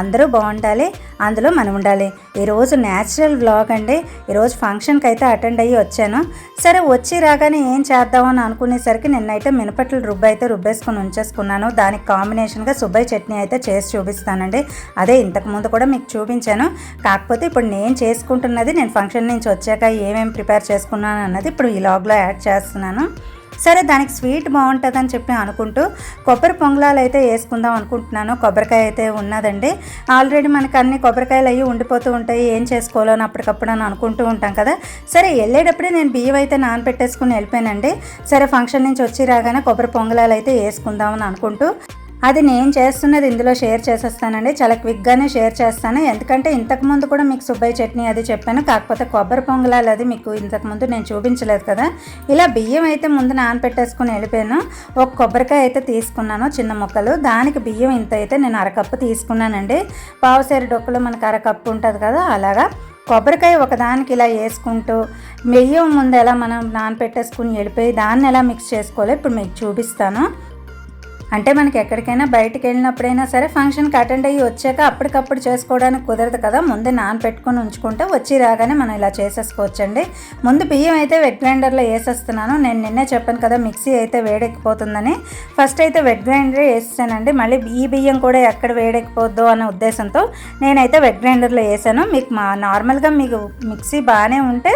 అందరూ బాగుండాలి అందులో మనం ఉండాలి. ఈరోజు న్యాచురల్ వ్లాగ్ అండి. ఈరోజు ఫంక్షన్కి అయితే అటెండ్ అయ్యి వచ్చాను. సరే వచ్చి రాగానే ఏం చేద్దామని అనుకునేసరికి నిన్నైతే మినపట్లు రుబ్బు అయితే రుబ్బేసుకొని ఉంచేసుకున్నాను. దానికి కాంబినేషన్గా సుబ్బయ్య చట్నీ అయితే చేసి చూపిస్తానండి. అదే ఇంతకు ముందు కూడా మీకు చూపించాను. కాకపోతే ఇప్పుడు నేను చేసుకుంటున్నది నేను ఫంక్షన్ నుంచి వచ్చాక ఏమేమి ప్రిపేర్ చేసుకున్నాను అన్నది ఇప్పుడు ఈ లాగ్లో యాడ్ చేస్తున్నాను. సరే దానికి స్వీట్ బాగుంటుందని చెప్పి అనుకుంటూ కొబ్బరి పొంగలాలు అయితే వేసుకుందాం అనుకుంటున్నాను. కొబ్బరికాయ అయితే ఉన్నదండి. ఆల్రెడీ మనకు అన్ని కొబ్బరికాయలు అవి ఉండిపోతూ ఉంటాయి. ఏం చేసుకోవాలో అని అప్పటికప్పుడు అని అనుకుంటూ ఉంటాం కదా. సరే వెళ్ళేటప్పుడే నేను బియ్యం అయితే నానబెట్టేసుకుని వెళ్ళిపోయానండి. సరే ఫంక్షన్ నుంచి వచ్చి రాగానే కొబ్బరి పొంగలాలు అయితే వేసుకుందామని అనుకుంటూ అది నేను చేస్తున్నది ఇందులో షేర్ చేసేస్తానండి. చాలా క్విక్గానే షేర్ చేస్తాను. ఎందుకంటే ఇంతకుముందు కూడా మీకు సుబ్బయ్య చట్నీ అది చెప్పాను. కాకపోతే కొబ్బరి పొంగలాలు అది మీకు ఇంతకుముందు నేను చూపించలేదు కదా. ఇలా బియ్యం అయితే ముందు నానపెట్టేసుకుని వెళ్ళిపోయాను. ఒక కొబ్బరికాయ అయితే తీసుకున్నాను చిన్న ముక్కలు. దానికి బియ్యం ఇంత అయితే నేను అరకప్పు తీసుకున్నానండి. పావుసేరు డొక్కులో మనకు అరకప్పు ఉంటుంది కదా అలాగా. కొబ్బరికాయ ఒకదానికి ఇలా వేసుకుంటూ బియ్యం ముందు ఎలా మనం నానపెట్టేసుకుని వెళ్ళిపోయి దాన్ని ఎలా మిక్స్ చేసుకోవాలో ఇప్పుడు మీకు చూపిస్తాను. అంటే మనకి ఎక్కడికైనా బయటకు వెళ్ళినప్పుడైనా సరే ఫంక్షన్కి అటెండ్ అయ్యి వచ్చాక అప్పటికప్పుడు చేసుకోవడానికి కుదరదు కదా. ముందే నానపెట్టుకొని ఉంచుకుంటే వచ్చి రాగానే మనం ఇలా చేసేసుకోవచ్చండి. ముందు బియ్యం అయితే వెట్ గ్రైండర్లో వేసేస్తున్నాను. నేను నిన్నే చెప్పాను కదా మిక్సీ అయితే వేడెక్కిపోతుందని. ఫస్ట్ అయితే వెట్ గ్రైండర్ వేసానండి మళ్ళీ ఈ బియ్యం కూడా ఎక్కడ వేడెక్కిపోద్దు అనే ఉద్దేశంతో నేనైతే వెట్ గ్రైండర్లో వేసాను. మీకు మా నార్మల్గా మీకు మిక్సీ బాగానే ఉంటే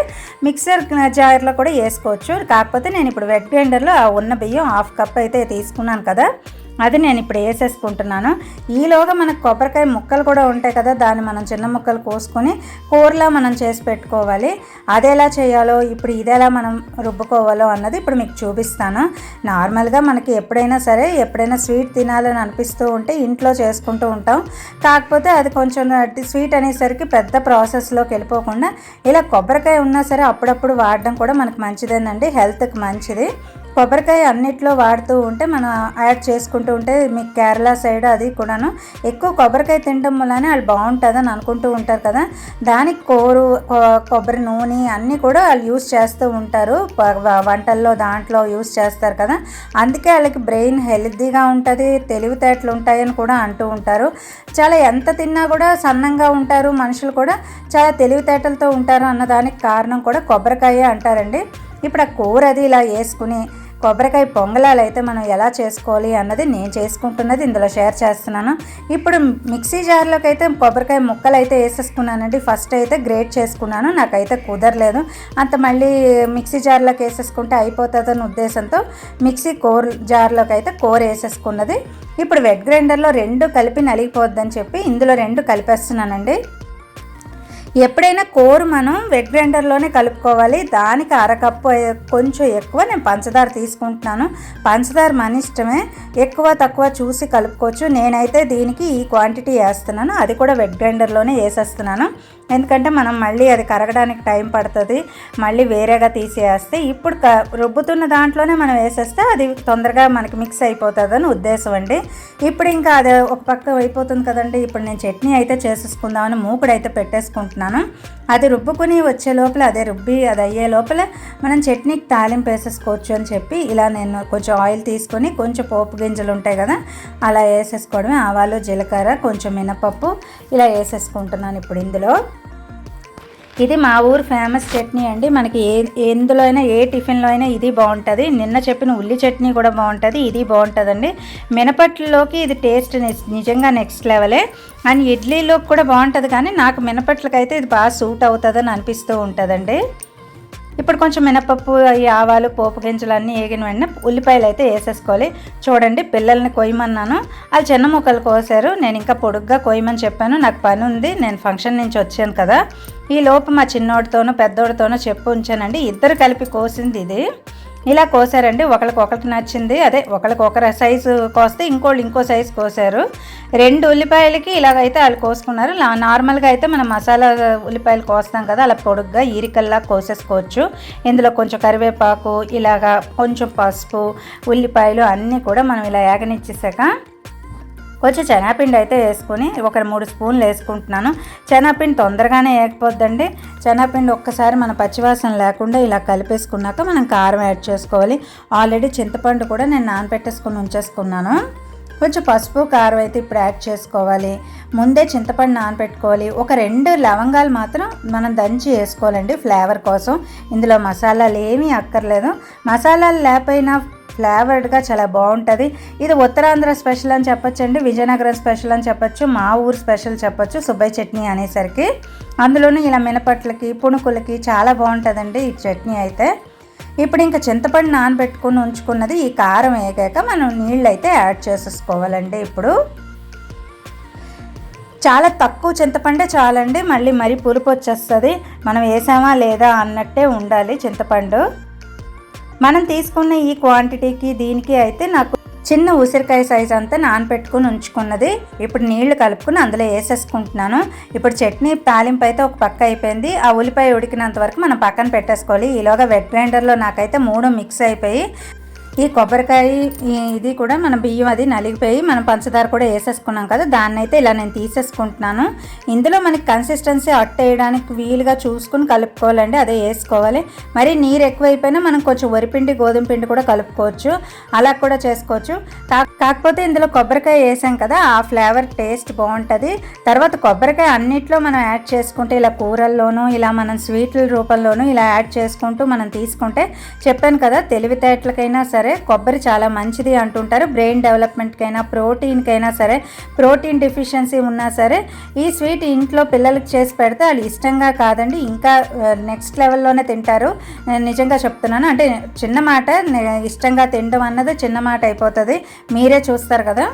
మిక్సర్ జార్లో కూడా వేసుకోవచ్చు. కాకపోతే నేను ఇప్పుడు వెట్ గ్రైండర్లో ఆ ఉన్న బియ్యం హాఫ్ కప్ అయితే తీసుకున్నాను కదా. అది నేను ఇప్పుడు వేసేసుకుంటున్నాను. ఈలోగా మనకు కొబ్బరికాయ ముక్కలు కూడా ఉంటాయి కదా దాన్ని మనం చిన్న ముక్కలు కోసుకొని కూరలా మనం చేసి పెట్టుకోవాలి. అది ఎలా చేయాలో ఇప్పుడు ఇదేలా మనం రుబ్బుకోవాలో అన్నది ఇప్పుడు మీకు చూపిస్తాను. నార్మల్గా మనకి ఎప్పుడైనా సరే ఎప్పుడైనా స్వీట్ తినాలని అనిపిస్తూ ఉంటే ఇంట్లో చేసుకుంటూ ఉంటాం. కాకపోతే అది కొంచెం స్వీట్ అనేసరికి పెద్ద ప్రాసెస్లోకి వెళ్ళిపోకుండా ఇలా కొబ్బరికాయ ఉన్నా సరే అప్పుడప్పుడు వాడడం కూడా మనకు మంచిదేనండి హెల్త్కి మంచిది. కొబ్బరికాయ అన్నిట్లో వాడుతూ ఉంటే మనం యాడ్ చేసుకుంటూ ఉంటే మీకు కేరళ సైడ్ అది కూడాను ఎక్కువ కొబ్బరికాయ తినడం వల్లనే వాళ్ళు బాగుంటుందని అనుకుంటూ ఉంటారు కదా. దానికి కోరు కొబ్బరి నూనె అన్నీ కూడా వాళ్ళు యూస్ చేస్తూ ఉంటారు. వంటల్లో దాంట్లో యూస్ చేస్తారు కదా. అందుకే వాళ్ళకి బ్రెయిన్ హెల్తీగా ఉంటుంది తెలివితేటలు ఉంటాయని కూడా అంటూ ఉంటారు. చాలా ఎంత తిన్నా కూడా సన్నంగా ఉంటారు మనుషులు కూడా చాలా తెలివితేటలతో ఉంటారు అన్నదానికి కారణం కూడా కొబ్బరికాయ అంటారండి. ఇప్పుడు ఆ కూర అది ఇలా వేసుకుని కొబ్బరికాయ పొంగలాలు అయితే మనం ఎలా చేసుకోవాలి అన్నది నేను చేసుకుంటున్నది ఇందులో షేర్ చేస్తున్నాను. ఇప్పుడు మిక్సీ జార్లోకి అయితే కొబ్బరికాయ ముక్కలు అయితే వేసేసుకున్నానండి. ఫస్ట్ అయితే గ్రేట్ చేసుకున్నాను. నాకైతే కుదరలేదు. అంత మళ్ళీ మిక్సీ జార్లోకి వేసేసుకుంటే అయిపోతుందని ఉద్దేశంతో మిక్సీ కోర్ జార్లోకి అయితే కూర వేసేసుకున్నది. ఇప్పుడు వెట్ గ్రైండర్లో రెండు కలిపి నలిగిపోద్దని చెప్పి ఇందులో రెండు కలిపేస్తున్నానండి. ఎప్పుడైనా కోరు మనం వెట్ గ్రైండర్లోనే కలుపుకోవాలి. దానికి అరకప్పు కొంచెం ఎక్కువ నేను పంచదార తీసుకుంటున్నాను. పంచదార మన ఇష్టమే. ఎక్కువ తక్కువ చూసి కలుపుకోవచ్చు. నేనైతే దీనికి ఈ క్వాంటిటీ వేస్తున్నాను. అది కూడా వెట్ గ్రైండర్లోనే వేసేస్తున్నాను. ఎందుకంటే మనం మళ్ళీ అది కరగడానికి టైం పడుతుంది. మళ్ళీ వేరేగా తీసేస్తే ఇప్పుడు క రుబ్బుతున్న దాంట్లోనే మనం వేసేస్తే అది తొందరగా మనకి మిక్స్ అయిపోతుంది అని ఉద్దేశం అండి. ఇప్పుడు ఇంకా అది ఒక పక్క అయిపోతుంది కదండి. ఇప్పుడు నేను చట్నీ అయితే చేసేసుకుందామని మూకుడు అయితే పెట్టేసుకుంటున్నాను. అది రుబ్బుకుని వచ్చే లోపల అదే రుబ్బి అది అయ్యే లోపల మనం చట్నీకి తాలింపు వేసేసుకోవచ్చు అని చెప్పి ఇలా నేను కొంచెం ఆయిల్ తీసుకొని కొంచెం పోపు గింజలు ఉంటాయి కదా అలా వేసేసుకోవడమే. ఆవాలు జీలకర్ర కొంచెం మినపప్పు ఇలా వేసేసుకుంటున్నాను ఇప్పుడు ఇందులో. ఇది మా ఊరు ఫేమస్ చట్నీ అండి. మనకి ఏ ఎందులో అయినా ఏ టిఫిన్లో అయినా ఇది బాగుంటుంది. నిన్న చెప్పిన ఉల్లి చట్నీ కూడా బాగుంటుంది. ఇది బాగుంటుందండి. మినపట్లలోకి ఇది టేస్ట్ నిజంగా నెక్స్ట్ లెవెలే అండ్ ఇడ్లీలోకి కూడా బాగుంటుంది కానీ నాకు మినపట్లకైతే ఇది బాగా సూట్ అవుతుందని అనిపిస్తూ ఉంటుందండి. ఇప్పుడు కొంచెం మినపప్పు ఈ ఆవాలు పోపు గింజలు అన్నీ వేగిన వెంటనే ఉల్లిపాయలు అయితే వేసేసుకోవాలి. చూడండి పిల్లల్ని కొయ్యమన్నాను. వాళ్ళు చిన్న ముక్కలు కోసారు. నేను ఇంకా పొడుగ్గా కొయ్యమని చెప్పాను. నాకు పని ఉంది. నేను ఫంక్షన్ నుంచి వచ్చాను కదా. ఈ లోపు మా చిన్నోడితోనూ పెద్దోడితోనూ చెప్పు ఉంచానండి. ఇద్దరు కలిపి కోసింది ఇది. ఇలా కోసారండి. ఒకరికి ఒకరికి నచ్చింది. అదే ఒకరికి ఒక సైజు కోస్తే ఇంకోళ్ళు ఇంకో సైజు కోసారు. రెండు ఉల్లిపాయలకి ఇలాగైతే వాళ్ళు కోసుకున్నారు. నార్మల్గా అయితే మనం మసాలా ఉల్లిపాయలు కోస్తాం కదా అలా పొడుగ్గా ఈరికల్లా కోసేసుకోవచ్చు. ఇందులో కొంచెం కరివేపాకు ఇలాగా కొంచెం పసుపు ఉల్లిపాయలు అన్నీ కూడా మనం ఇలా ఏగనిచ్చేసాక కొంచెం శనగపిండి అయితే వేసుకొని ఒక మూడు స్పూన్లు వేసుకుంటున్నాను. శనగపిండి తొందరగానే వేయకపోద్దండి శనగపిండి ఒక్కసారి మన పచ్చివాసన లేకుండా ఇలా కలిపేసుకున్నాక మనం కారం యాడ్ చేసుకోవాలి. ఆల్రెడీ చింతపండు కూడా నేను నానబెట్టేసుకుని ఉంచేసుకున్నాను. కొంచెం పసుపు కారం అయితే ఇప్పుడు యాడ్ చేసుకోవాలి. ముందే చింతపండు నానబెట్టుకోవాలి ఒక రెండు లవంగాలు మాత్రం మనం దంచి వేసుకోవాలండి ఫ్లేవర్ కోసం. ఇందులో మసాలాలు ఏమీ అక్కర్లేదు. మసాలాలు లేకపోయినా ఫ్లేవర్డ్గా చాలా బాగుంటుంది. ఇది ఉత్తరాంధ్ర స్పెషల్ అని చెప్పొచ్చండి విజయనగరం స్పెషల్ అని చెప్పొచ్చు మా ఊరు స్పెషల్ చెప్పొచ్చు సుబ్బయ్య చట్నీ అనేసరికి. అందులోనూ ఇలా మినపట్లకి పుణుకులకి చాలా బాగుంటుందండి ఈ చట్నీ అయితే. ఇప్పుడు ఇంకా చింతపండు నానబెట్టుకుని ఉంచుకున్నది ఈ కారం వేగాక మనం నీళ్ళు అయితే యాడ్ చేసేసుకోవాలండి ఇప్పుడు. చాలా తక్కువ చింతపండే చాలండి మళ్ళీ మరీ పులుపు వచ్చేస్తుంది మనం వేసామా లేదా అన్నట్టే ఉండాలి చింతపండు. మనం తీసుకున్న ఈ క్వాంటిటీకి దీనికి అయితే నాకు చిన్న ఉసిరికాయ సైజ్ అంతా నానపెట్టుకుని ఉంచుకున్నది. ఇప్పుడు నీళ్ళు కలుపుకుని అందులో వేసేసుకుంటున్నాను. ఇప్పుడు చట్నీ తాలింపు అయితే ఒక పక్క అయిపోయింది. ఆ ఉల్లిపాయ ఉడికినంత వరకు మనం పక్కన పెట్టేసుకోవాలి. ఈలోగా వెట్ గ్రైండర్లో నాకైతే మూడు మిక్స్ అయిపోయి ఈ కొబ్బరికాయ ఇది కూడా మన బియ్యం అది నలిగిపోయి మనం పంచదార కూడా వేసేసుకున్నాం కదా దాన్ని అయితే ఇలా నేను తీసేసుకుంటున్నాను. ఇందులో మనకి కన్సిస్టెన్సీ అట్ట వేయడానికి వీలుగా చూసుకుని కలుపుకోవాలండి అదే వేసుకోవాలి. మరి నీరు ఎక్కువైపోయినా మనం కొంచెం వరిపిండి గోధుమ పిండి కూడా కలుపుకోవచ్చు అలా కూడా చేసుకోవచ్చు. కాకపోతే ఇందులో కొబ్బరికాయ వేసాం కదా ఆ ఫ్లేవర్ టేస్ట్ బాగుంటుంది. తర్వాత కొబ్బరికాయ అన్నిట్లో మనం యాడ్ చేసుకుంటే ఇలా కూరల్లోనూ ఇలా మనం స్వీట్ల రూపంలోనూ ఇలా యాడ్ చేసుకుంటూ మనం తీసుకుంటే చెప్పాను కదా తెలివితేటలకైనా సరే సరే కొబ్బరి చాలా మంచిది అంటుంటారు. బ్రెయిన్ డెవలప్మెంట్కైనా ప్రోటీన్కైనా సరే ప్రోటీన్ డిఫిషియన్సీ ఉన్నా సరే ఈ స్వీట్ ఇంట్లో పిల్లలకి చేసి పెడితే వాళ్ళు ఇష్టంగా కాదండి. ఇంకా నెక్స్ట్ లెవెల్లోనే తింటారు. నేను నిజంగా చెప్తున్నాను. అంటే చిన్న మాట ఇష్టంగా తినడం అన్నది చిన్న మాట అయిపోతుంది. మీరే చూస్తారు కదా.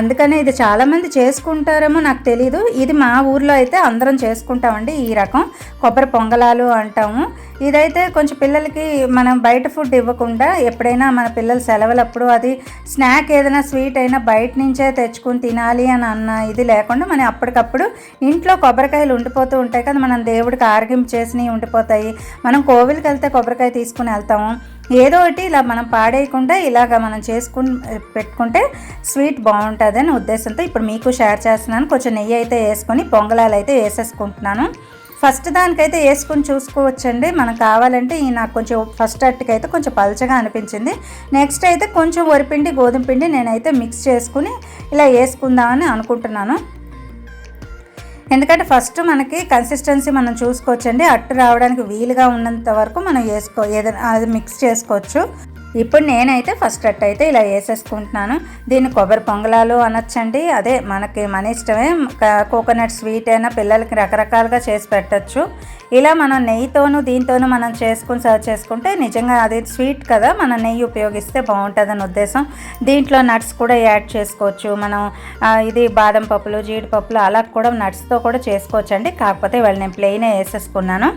అందుకనే ఇది చాలామంది చేసుకుంటారేమో నాకు తెలీదు. ఇది మా ఊర్లో అయితే అందరం చేసుకుంటామండి ఈ రకం. కొబ్బరి పొంగలాలు అంటాము. ఇదైతే కొంచెం పిల్లలకి మనం బయట ఫుడ్ ఇవ్వకుండా ఎప్పుడైనా మన పిల్లలు సెలవులప్పుడు అది స్నాక్ ఏదైనా స్వీట్ అయినా బయట నుంచే తెచ్చుకుని తినాలి అని అన్న ఇది లేకుండా మనం అప్పటికప్పుడు ఇంట్లో కొబ్బరికాయలు ఉండిపోతూ ఉంటాయి కదా మనం దేవుడికి ఆరోగ్యం చేసినవి ఉండిపోతాయి. మనం కోవిల్కి వెళ్తే కొబ్బరికాయ తీసుకుని వెళ్తాము. ఏదో ఒకటి ఇలా మనం పాడేయకుండా ఇలాగ మనం చేసుకుని పెట్టుకుంటే స్వీట్ బాగుంటుంది ఉద్దేశంతో ఇప్పుడు మీకు షేర్ చేస్తున్నాను. కొంచెం నెయ్యి అయితే వేసుకొని పొంగలాలు అయితే వేసేసుకుంటున్నాను. ఫస్ట్ దానికైతే వేసుకొని చూసుకోవచ్చండి. మనకు కావాలంటే ఈ నాకు కొంచెం ఫస్ట్ అట్టుకైతే కొంచెం పలచగా అనిపించింది. నెక్స్ట్ అయితే కొంచెం వరిపిండి గోధుమ పిండి నేనైతే మిక్స్ చేసుకుని ఇలా వేసుకుందామని అనుకుంటున్నాను. ఎందుకంటే ఫస్ట్ మనకి కన్సిస్టెన్సీ మనం చూసుకోవచ్చండి. అట్టు రావడానికి వీలుగా ఉన్నంత వరకు మనం వేసుకో ఏదైనా అది మిక్స్ చేసుకోవచ్చు. ఇప్పుడు నేనైతే ఫస్ట్ అట్ అయితే ఇలా వేసేసుకుంటున్నాను. దీన్ని కొబ్బరి పొంగలాలు అనొచ్చండి. అదే మనకి మన ఇష్టమే. కోకోనట్ స్వీట్ అయినా పిల్లలకి రకరకాలుగా చేసి పెట్టచ్చు. ఇలా మనం నెయ్యితోనూ దీంతోనూ మనం చేసుకుని సర్వ్ చేసుకుంటే నిజంగా అది స్వీట్ కదా. మనం నెయ్యి ఉపయోగిస్తే బాగుంటుందని ఉద్దేశం. దీంట్లో నట్స్ కూడా యాడ్ చేసుకోవచ్చు. మనం ఇది బాదం పప్పులు జీడిపప్పులు అలా కూడా నట్స్తో కూడా చేసుకోవచ్చు అండి కాకపోతే వాళ్ళు నేను ప్లెయినే వేసేసుకున్నాను.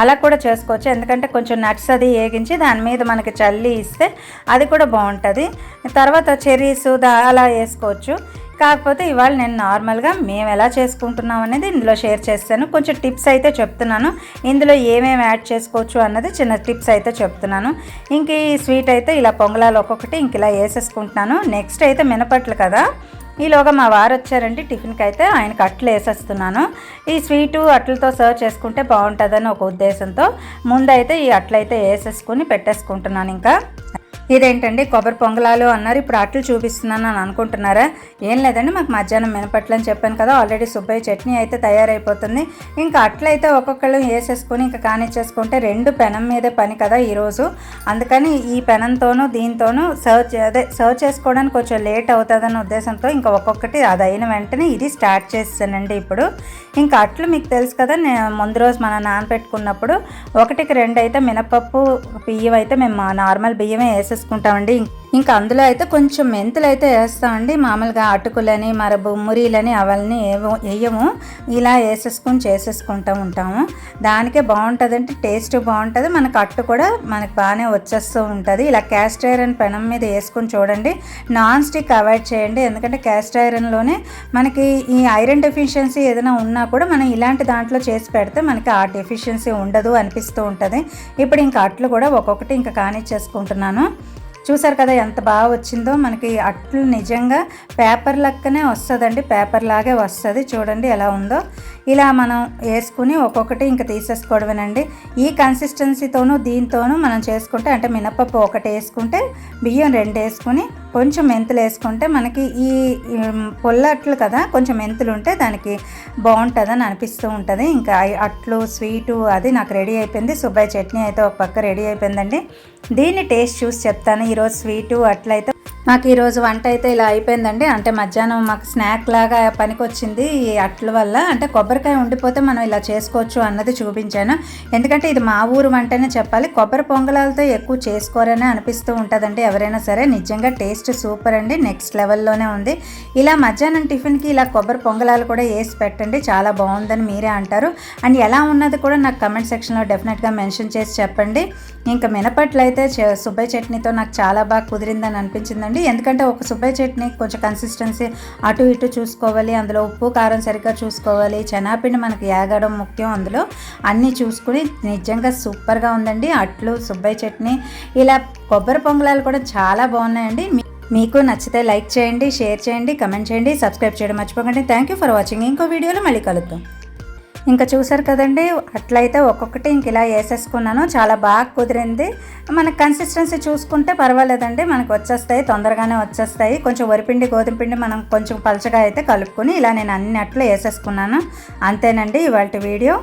అలా కూడా చేసుకోవచ్చు. ఎందుకంటే కొంచెం నట్స్ అది వేగించి దాని మీద మనకి చల్లి ఇస్తే అది కూడా బాగుంటుంది. తర్వాత చెరీస్ అలా వేసుకోవచ్చు. కాకపోతే ఇవాళ నేను నార్మల్గా మేము ఎలా చేసుకుంటున్నాం అనేది ఇందులో షేర్ చేస్తాను. కొంచెం టిప్స్ అయితే చెప్తున్నాను. ఇందులో ఏమేమి యాడ్ చేసుకోవచ్చు అన్నది చిన్న టిప్స్ అయితే చెప్తున్నాను. ఇంక ఈ స్వీట్ అయితే ఇలా పొంగలాలు ఒక్కొక్కటి ఇంక ఇలా వేసేసుకుంటున్నాను. నెక్స్ట్ అయితే మినపట్లు కదా. ఈలోగా మా వారు వచ్చారండి. టిఫిన్కి అయితే ఆయనకు అట్లు వేసేస్తున్నాను. ఈ స్వీటు అట్లతో సర్వ్ చేసుకుంటే బాగుంటుందని ఒక ఉద్దేశంతో ముందైతే ఈ అట్లయితే వేసేసుకుని పెట్టేసుకుంటున్నాను ఇంకా. ఇదేంటండి? కొబ్బరి పొంగలాలు అన్నారు. ఇప్పుడు అట్లు చూపిస్తున్నాను అని అనుకుంటున్నారా? ఏం లేదండి మాకు మధ్యాహ్నం మినపట్లు అని చెప్పాను కదా ఆల్రెడీ సుబ్బయ్య చట్నీ అయితే తయారైపోతుంది. ఇంకా అట్లయితే ఒక్కొక్కళ్ళు వేసేసుకొని ఇంకా కానిచ్చేసుకుంటే రెండు పెనం మీదే పని కదా ఈరోజు అందుకని ఈ పెనంతోనూ దీంతోనూ సర్వ్ అదే సర్వ్ చేసుకోవడానికి కొంచెం లేట్ అవుతుందన్న ఉద్దేశంతో ఇంకా ఒక్కొక్కటి అది అయిన వెంటనే ఇది స్టార్ట్ చేస్తానండి ఇప్పుడు. ఇంకా అట్లు మీకు తెలుసు కదా నేను ముందు రోజు మనం నానపెట్టుకున్నప్పుడు ఒకటికి రెండు అయితే మినపప్పు బియ్యం అయితే మేము నార్మల్ బియ్యమే వేసేసుకుంటాం. చేసుకుంటామండి. ఇంకా అందులో అయితే కొంచెం మెంతులు అయితే వేస్తామండి మామూలుగా అటుకులని మరి బొమ్మురీలని అవన్నీ వేయము. ఇలా వేసేసుకొని చేసేసుకుంటూ ఉంటాము. దానికే బాగుంటుంది అంటే టేస్ట్ బాగుంటుంది. మనకు అట్టు కూడా మనకు బాగానే వచ్చేస్తూ ఉంటుంది. ఇలా క్యాస్ట్ ఐరన్ పెనం మీద వేసుకొని చూడండి. నాన్ స్టిక్ అవాయిడ్ చేయండి. ఎందుకంటే క్యాస్ట్ ఐరన్లోనే మనకి ఈ ఐరన్ డెఫిషియన్సీ ఏదైనా ఉన్నా కూడా మనం ఇలాంటి దాంట్లో చేసి పెడితే మనకి ఆ డెఫిషియన్సీ ఉండదు అనిపిస్తూ ఉంటుంది. ఇప్పుడు ఇంకా అట్లు కూడా ఒక్కొక్కటి ఇంకా కానిచ్చేసుకుంటున్నాను. చూసారు కదా ఎంత బాగా వచ్చిందో? మనకి అట్లు నిజంగా పేపర్ లెక్కనే వస్తుందండి. పేపర్ లాగే వస్తుంది. చూడండి ఎలా ఉందో. ఇలా మనం వేసుకుని ఒక్కొక్కటి ఇంకా తీసేసుకోవడమేనండి. ఈ కన్సిస్టెన్సీతోనూ దీంతోనూ మనం చేసుకుంటే అంటే మినపప్పు ఒకటి వేసుకుంటే బియ్యం రెండు వేసుకుని కొంచెం మెంతులు వేసుకుంటే మనకి ఈ పొల్లట్లు కదా కొంచెం మెంతులు ఉంటే దానికి బాగుంటుందని అనిపిస్తూ ఉంటుంది. ఇంకా అట్లు స్వీటు అది నాకు రెడీ అయిపోయింది. సుబ్బాయ్ చట్నీ అయితే ఒక పక్క రెడీ అయిపోయిందండి. దీన్ని టేస్ట్ చూసి చెప్తాను. ఈరోజు స్వీటు అట్లయితే మాకు ఈరోజు వంట అయితే ఇలా అయిపోయిందండి. అంటే మధ్యాహ్నం మాకు స్నాక్ లాగా పనికొచ్చింది ఈ అట్ల వల్ల. అంటే కొబ్బరికాయ ఉండిపోతే మనం ఇలా చేసుకోవచ్చు అన్నది చూపించాను. ఎందుకంటే ఇది మా ఊరు వంటనే చెప్పాలి. కొబ్బరి పొంగలాలతో ఎక్కువ చేసుకోరనే అనిపిస్తూ ఉంటుందండి ఎవరైనా సరే. నిజంగా టేస్ట్ సూపర్ అండి. నెక్స్ట్ లెవెల్లోనే ఉంది. ఇలా మధ్యాహ్నం టిఫిన్కి ఇలా కొబ్బరి పొంగలాలు కూడా వేసి పెట్టండి. చాలా బాగుందని మీరే అంటారు. అండ్ ఎలా ఉన్నది కూడా నాకు కమెంట్ సెక్షన్లో డెఫినెట్గా మెన్షన్ చేసి చెప్పండి. ఇంకా మినపట్లు అయితే చ- సుబ్బయ్య చట్నీతో నాకు చాలా బాగా కుదిరిందని అనిపించిందండి. ఎందుకంటే ఒక సుబ్బయ్య చట్నీ కొంచెం కన్సిస్టెన్సీ అటు ఇటు చూసుకోవాలి అందులో ఉప్పు కారం సరిగ్గా చూసుకోవాలి. చెనాపిండి మనకి ఏగడం ముఖ్యం అందులో. అన్నీ చూసుకుని నిజంగా సూపర్గా ఉందండి. అట్లు సుబ్బయ్య చట్నీ ఇలా కొబ్బరి పొంగలాలు కూడా చాలా బాగున్నాయండి. మీ- మీకు నచ్చితే లైక్ చేయండి షేర్ చేయండి కమెంట్ చేయండి సబ్స్క్రైబ్ చేయడం మర్చిపోకండి. థ్యాంక్ యూ ఫర్ వాచింగ్ ఇంకో వీడియోలో మళ్ళీ కలుద్దాం. ఇంకా చూసారు కదండి అట్లయితే ఒక్కొక్కటి ఇంక ఇలా వేసేసుకున్నాను. చాలా బాగా కుదిరింది. మనకు కన్సిస్టెన్సీ చూసుకుంటే పర్వాలేదండి. మనకు వచ్చేస్తాయి తొందరగానే వచ్చేస్తాయి. కొంచెం వరిపిండి గోధుమ పిండి మనం కొంచెం పలచగా అయితే కలుపుకొని ఇలా నేను అన్ని అట్లు వేసేసుకున్నాను. అంతేనండి ఇవాళ వీడియో.